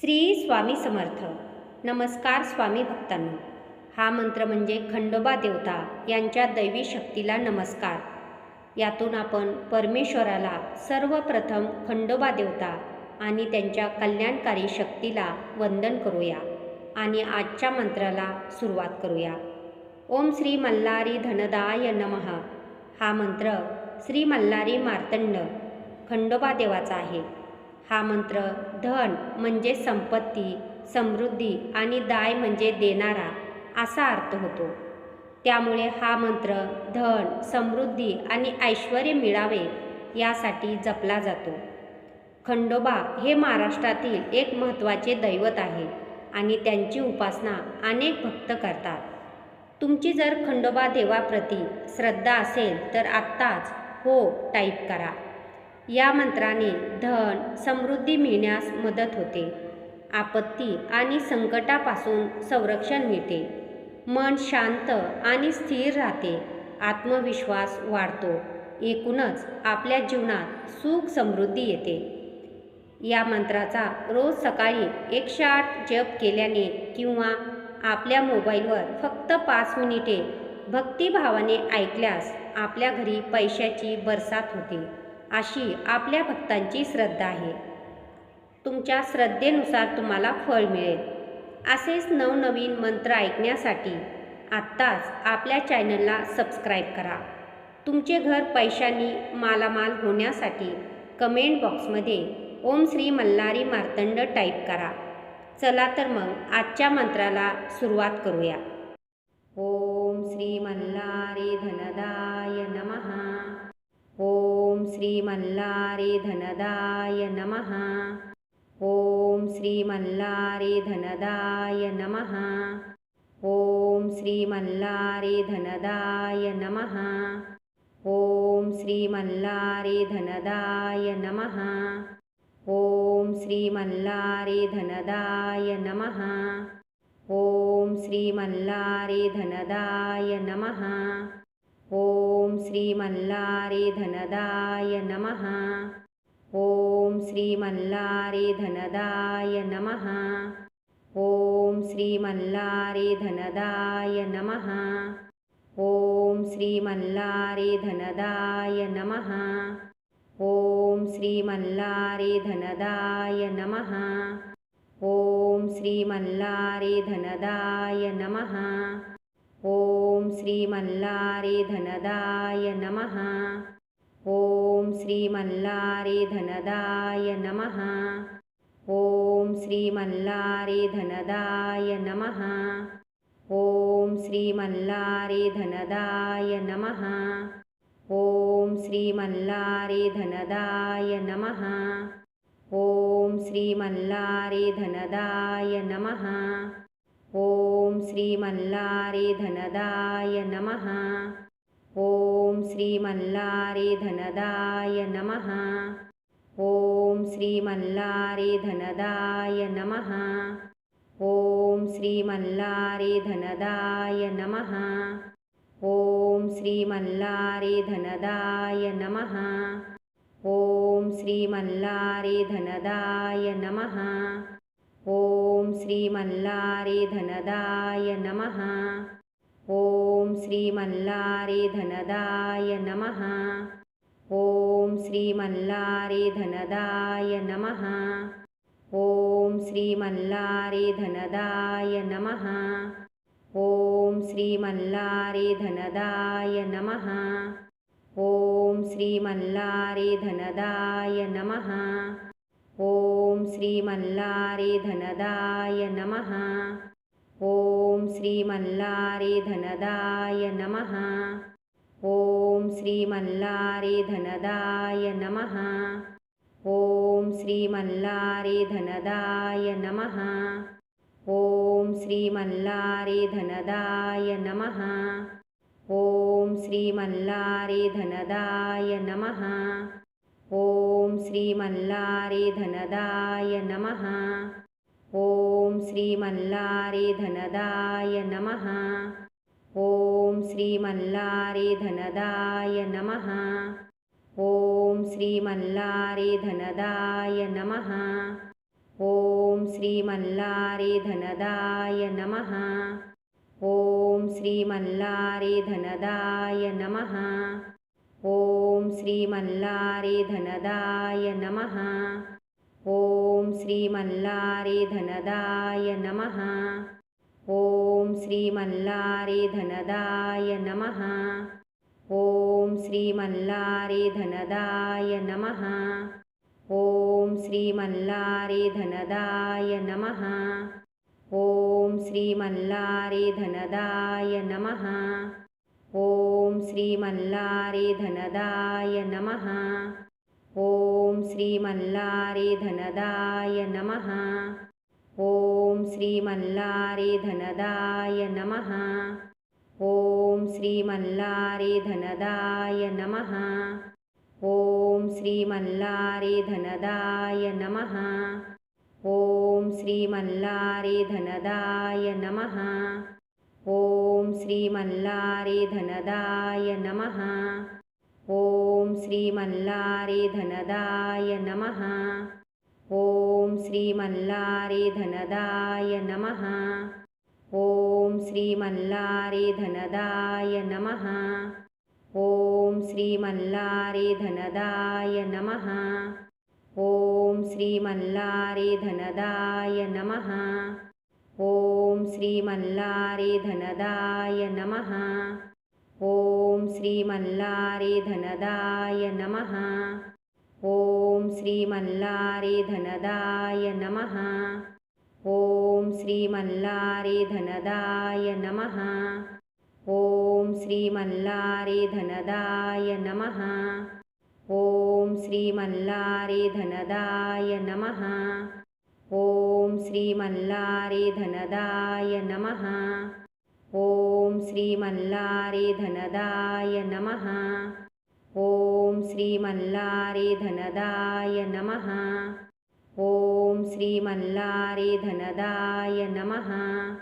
श्री स्वामी समर्थ. नमस्कार स्वामी भक्तांनो. हा मंत्र म्हणजे खंडोबा देवता यांच्या दैवी शक्तीला नमस्कार. यातून आपण परमेश्वराला सर्वप्रथम खंडोबा देवता आणि त्यांच्या कल्याणकारी शक्तीला वंदन करूया आणि आजच्या मंत्राला सुरुवात करूया. ओम श्री मल्हारी धनदाय नमः. हा मंत्र श्री मल्हारी मार्तंड खंडोबा देवाचा आहे. हा मंत्र धन म्हणजे संपत्ती समृद्धी आणि दाय म्हणजे देणारा असा अर्थ होतो. त्यामुळे हा मंत्र धन समृद्धी आणि ऐश्वर मिळावे यासाठी जपला जातो. खंडोबा हे महाराष्ट्रातील एक महत्त्वाचे दैवत आहे आणि त्यांची उपासना अनेक भक्त करतात. तुमची जर खंडोबा देवाप्रती श्रद्धा असेल तर आत्ताच हो टाईप करा. या मंत्राने धन समृद्धी मिळण्यास मदत होते. आपत्ती आणि संकटापासून संरक्षण मिळते. मन शांत आणि स्थिर राहते. आत्मविश्वास वाढतो. एकूणच आपल्या जीवनात सुख समृद्धी येते. या मंत्राचा रोज सकाळी एकशे आठ जप केल्याने किंवा आपल्या मोबाईलवर फक्त पाच मिनिटे भक्तिभावाने ऐकल्यास आपल्या घरी पैशाची बरसात होते. अशी आपल्या भक्तांची श्रद्धा आहे. तुमच्या श्रद्धेनुसार तुम्हाला फळ मिळेल. असेच नवनवीन मंत्र ऐकण्यासाठी आत्ताच आपल्या चॅनलला सबस्क्राईब करा. तुमचे घर पैशांनी मालामाल होण्यासाठी कमेंट बॉक्समध्ये ओम श्री मल्हारी मार्तंड टाईप करा. चला तर मग आजच्या मंत्राला सुरुवात करूया. ओम श्री मल्हारी धनदाय नमः. श्रीमल्लारिधनदाय नमः। ॐ श्रीमल्लारिधनदाय नमः। ॐ श्रीमल्लारिधनदाय नमः। ॐ श्रीमल्लारिधनदाय नमः। ॐ श्रीमल्लारिधनदाय नमः। ॐ श्रीमल्लारिधनदाय नमः। ॐ श्रीमल्लारिधनदाय नमः। ॐ श्रीमल्लारिधनदाय नमः। ॐ श्रीमल्लारिधनदाय नमः। ॐ श्रीमल्लारिधनदाय नमः। ॐ श्रीमल्लारिधनदाय नमः। ॐ श्रीमल्लारिधनदाय नमः। ॐ श्रीमल्लारे धनदाय नमः। ॐ श्रीमल्लारिधनदाय नमः। ॐ श्रीमल्लारिधनदाय नमः। ॐ श्रीमल्लारिधनदाय नमः। ॐ श्रीमल्लारिधनदाय नमः। ॐ श्रीमल्लारिधनदाय नमः। ॐ श्रीमल्लारिधनदाय नमः। ॐ श्रीमल्लारिधनदाय नमः। ॐ श्रीमल्लारिधनदाय नमः। ॐ श्रीमल्लारिधनदाय नमः। ॐ श्रीमल्लारिधनदाय नमः। ॐ श्रीमल्लारिधनदाय नमः। ॐ श्रीमल्लारे धनदाय नमः। ॐ श्रीमल्लारे धनदाय नमः। ॐ श्रीमल्लारे धनदाय नमः। ॐ श्रीमल्लारे धनदाय नमः। ॐ श्रीमल्लारे धनदाय नमः। ॐ श्रीमल्लारे धनदाय नमः। ॐ श्रीमल्लारिधनदाय नमः। ॐ श्रीमल्लारिधनदाय नमः। ॐ श्रीमल्लारिधनदाय नमः। ॐ श्रीमल्लारिधनदाय नमः। ॐ श्रीमल्लारिधनदाय नमः। ॐ श्रीमल्लारिधनदाय नमः। ॐ श्रीमल्लारिधनदाय नमः। ॐ श्रीमल्लारिधनदाय नमः। ॐ श्रीमल्लारिधनदाय नमः। ॐ श्रीमल्लारिधनदाय नमः। ॐ श्रीमल्लारिधनदाय नमः। ॐ श्रीमल्लारिधनदाय नमः। ॐ श्रीमल्लारि धनदाय नमः। ॐ श्रीमल्लारिधनदाय नमः। ॐ श्रीमल्लारिधनदाय नमः। ॐ श्रीमल्लारिधनदाय नमः। ॐ श्रीमल्लारिधनदाय नमः। ॐ श्रीमल्लारिधनदाय नमः। ॐ श्रीमल्लारे धनदाय नमः। ॐ श्रीमल्लारिधनदाय नमः। ॐ श्रीमल्लारिधनदाय नमः। ॐ श्रीमल्लारिधनदाय नमः। ॐ श्रीमल्लारिधनदाय नमः। ॐ श्रीमल्लारिधनदाय नमः। ॐ श्रीमल्लारे धनदाय नमः। ॐ श्रीमल्लारे धनदाय नमः। ॐ श्रीमल्लारे धनदाय नमः। ॐ श्रीमल्लारे धनदाय नमः। ॐ श्रीमल्लारे धनदाय नमः। ॐ श्रीमल्लारे धनदाय नमः। ॐ श्रीमल्लारिधनदाय नमः। ॐ श्रीमल्लारिधनदाय नमः। ॐ श्रीमल्लारिधनदाय नमः। ॐ श्रीमल्लारिधनदाय नमः। ॐ श्रीमल्लारिधनदाय नमः। ॐ श्रीमल्लारिधनदाय नमः। ॐ श्रीमल्लारिधनदाय नमः। ॐ श्रीमल्लारिधनदाय नमः। ॐ श्रीमल्लारिधनदाय नमः। ॐ श्रीमल्लारिधनदाय नमः।